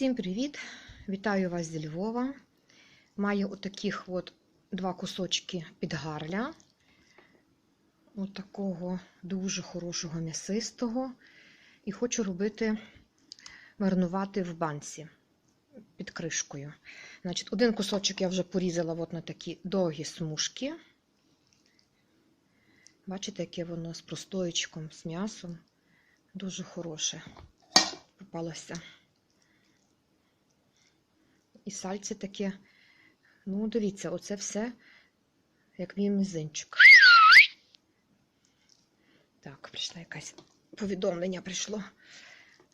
Всім привіт! Вітаю вас зі Львова. Маю отаких от два кусочки підгарля. От такого дуже хорошого м'ясистого. І хочу робити маринувати в банці під кришкою. Значить, один кусочок я вже порізала от на такі довгі смужки. Бачите, яке воно з простоєчком, з м'ясом. Дуже хороше попалося. І сальце таке. Ну, дивіться, оце все, як мій мізинчик. Так, прийшла якась повідомлення прийшло.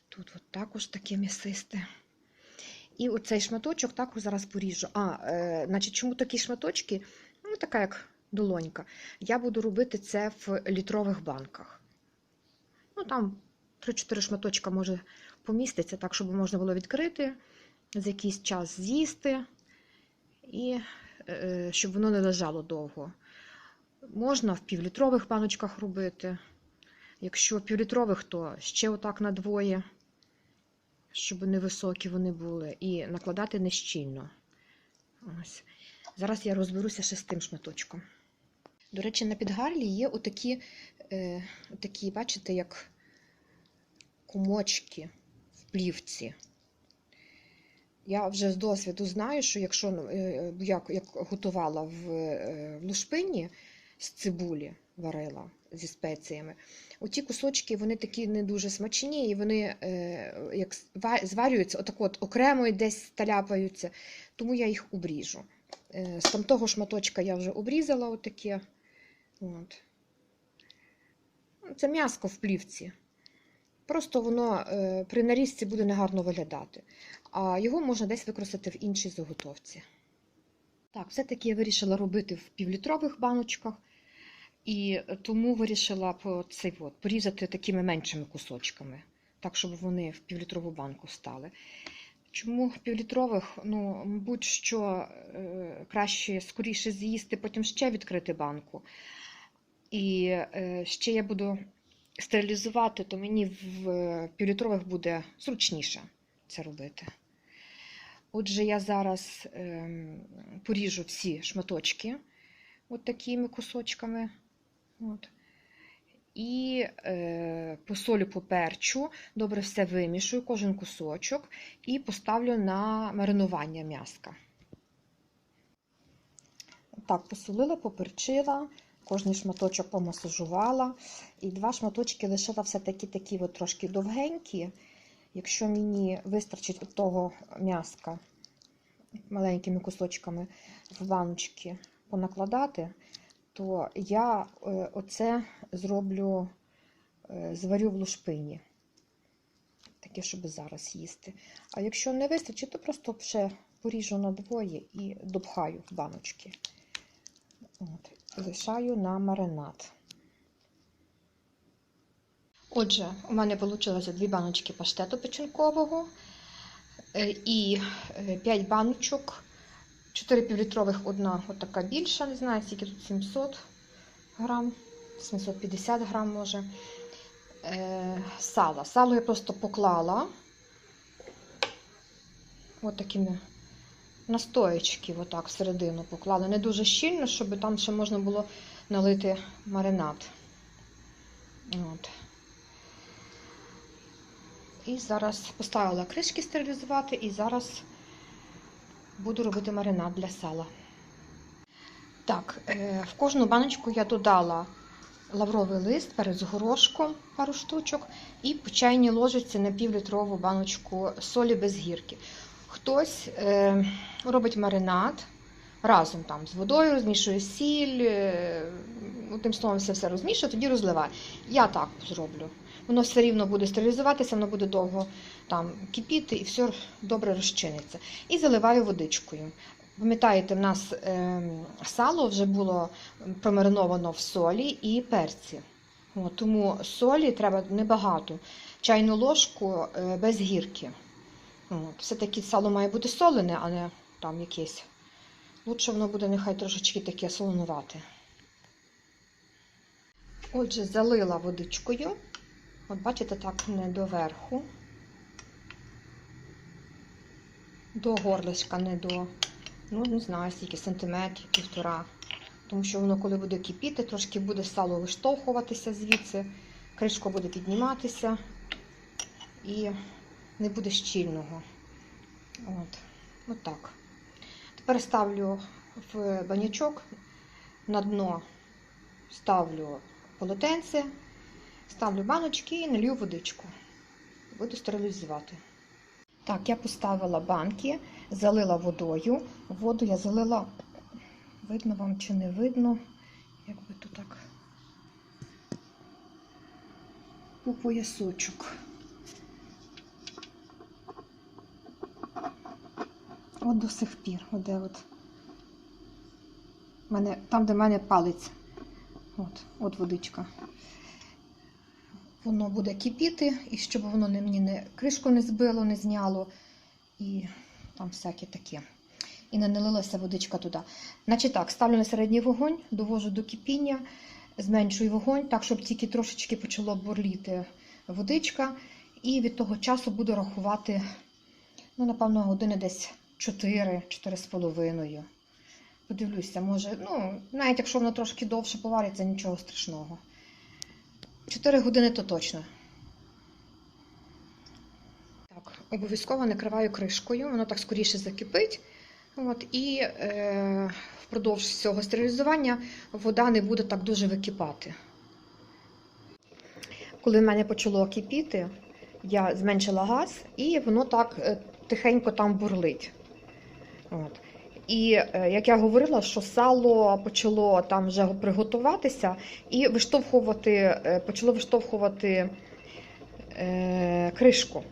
Тут от також таке м'ясисте. І оцей шматочок також зараз поріжу. А, е, значить, чому такі шматочки? Ну, така як долонька. Я буду робити це в літрових банках. Ну, там 3-4 шматочка може поміститься, так, щоб можна було відкрити, за якийсь час з'їсти, і е, щоб воно не лежало довго. Можна в півлітрових баночках робити. Якщо півлітрових, то ще отак на двоє, щоб невисокі вони були, і накладати нещільно. Ось. Зараз я розберуся ще з тим шматочком. До речі, на підгарлі є отакі, е, отакі бачите, як комочки в плівці. Я вже з досвіду знаю, що якщо е, я як готувала в, е, в лушпині з цибулі, варила зі спеціями, оті кусочки вони такі не дуже смачні, і вони е, як зварюються, отак от окремо десь таляпаються, тому я їх обріжу. З тамтого шматочка я вже обрізала отаке. От. Це м'яско в плівці. Просто воно е, при нарізці буде негарно виглядати, а його можна десь використати в іншій заготовці. Так, все-таки я вирішила робити в півлітрових баночках, і тому вирішила цей от, порізати такими меншими кусочками, так, щоб вони в півлітрову банку стали. Чому в півлітрових, ну, мабуть, що е, краще скоріше з'їсти, потім ще відкрити банку. І е, ще я буду стерилізувати, то мені в півлітрових буде зручніше це робити. Отже, я зараз е, поріжу всі шматочки от такими кусочками. От. І е, посолю поперчу, добре все вимішую, кожен кусочок, і поставлю на маринування м'яска. Так, посолила, поперчила. Кожний шматочок помасажувала. І два шматочки лишила все-таки такі от трошки довгенькі. Якщо мені вистачить от того м'яска маленькими кусочками в баночки понакладати, то я е, оце зроблю, е, зварю в лушпині. Таке, щоб зараз їсти. А якщо не вистачить, то просто ще поріжу на двоє і допхаю в баночки. От лишаю на маринад. Отже, у мене вийшло дві баночки паштету печінкового і 5 баночок, 4 півлітрових, одна отака більша, не знаю, скільки тут 700 грам, 750 грам може. Сала. Сало я просто поклала от такими настоечки отак всередину поклали. Не дуже щільно, щоб там ще можна було налити маринад. От. І зараз поставила кришки стерилізувати, і зараз буду робити маринад для сала. Так, е, в кожну баночку я додала лавровий лист перед з горошком пару штучок, і по чайній ложиці на півлітрову баночку солі без гірки. Хтось е, робить маринад разом там з водою, розмішує сіль, е, тим словом, все все розмішує, тоді розливає. Я так зроблю. Воно все рівно буде стерилізуватися, воно буде довго там кипіти і все добре розчиниться. І заливаю водичкою. Пам'ятаєте, в нас е, сало вже було промариновано в солі і перці. От, тому солі треба небагато. Чайну ложку е, без гірки. От, Все-таки сало має бути солене, а не там якесь. Лучше воно буде нехай трошечки таке солонувати. Отже, залила водичкою. От бачите, так не доверху. до горлишка, не до, ну не знаю, скільки сантиметрів, півтора. Тому що воно, коли буде кипіти, трошки буде сало виштовхуватися звідси, кришка буде підніматися і не буде щільного. От, от так. Тепер ставлю в банячок, на дно ставлю полотенце, ставлю баночки і налью водичку. Буду стерилізувати. Так, я поставила банки, залила водою. Воду я залила, видно вам чи не видно, як би тут так по поясочок. От до сих пір, от де от. Мене, там, де в мене палець. От, от водичка. Воно буде кипіти, і щоб воно не, мені не кришку не збило, не зняло. І там всяке таке. І не налилася водичка туди. Значить так, ставлю на середній вогонь, довожу до кипіння, зменшую вогонь, так, щоб тільки трошечки почало бурліти водичка. І від того часу буду рахувати, ну, напевно, години десь 4, 4,5. Подивлюся, може, ну, навіть якщо воно трошки довше повариться, нічого страшного. 4 години то точно. Так, обов'язково накриваю кришкою, воно так скоріше закипить. От, і е, впродовж цього стерилізування вода не буде так дуже википати. Коли в мене почало кипіти, я зменшила газ і воно так е, тихенько там бурлить. От. І е, як я говорила, що сало почало там вже приготуватися і виштовхувати, е, почало виштовхувати е, кришку.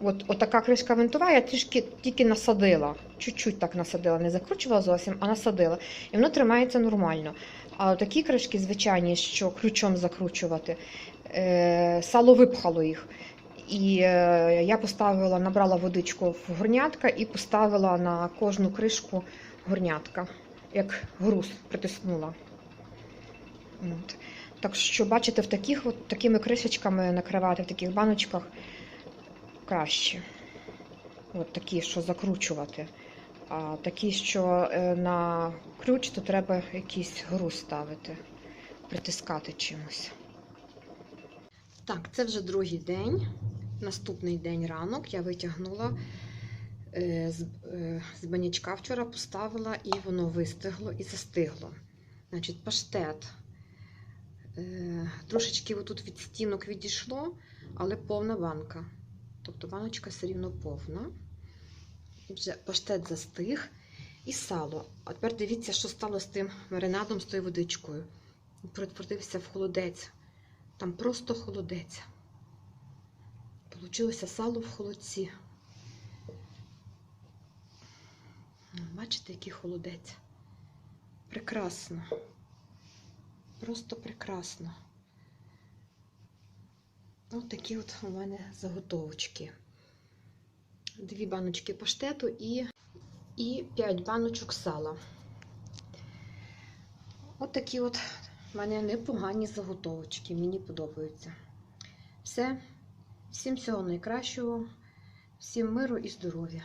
От, от така кришка винтова, я трішки тільки насадила, чуть-чуть так насадила, не закручувала зовсім, а насадила. І воно тримається нормально. А такі кришки, звичайні, що ключом закручувати, е, сало випхало їх. І е, я поставила, набрала водичку в горнятка і поставила на кожну кришку горнятка, як груз притиснула. От. Так що, бачите, в таких от, такими кришечками накривати, в таких баночках краще. От такі, що закручувати. А такі, що е, на ключ, то треба якийсь груз ставити, притискати чимось. Так, це вже другий день. Наступний день ранок я витягнула е, з, е, з банячка вчора поставила, і воно вистигло і застигло. Значить, паштет. Е, трошечки отут від стінок відійшло, але повна банка. Тобто баночка все рівно повна. Вже паштет застиг і сало. А тепер дивіться, що стало з тим маринадом, з тою водичкою. Він в холодець. Там просто холодець. Получилося сало в холодці. Бачите, який холодець. Прекрасно. Просто прекрасно. Ось такі от у мене заготовочки. Дві баночки паштету і, і 5 баночок сала. От такі от у мене непогані заготовочки. Мені подобаються. Все. Всім всього найкращого, всім миру і здоров'я.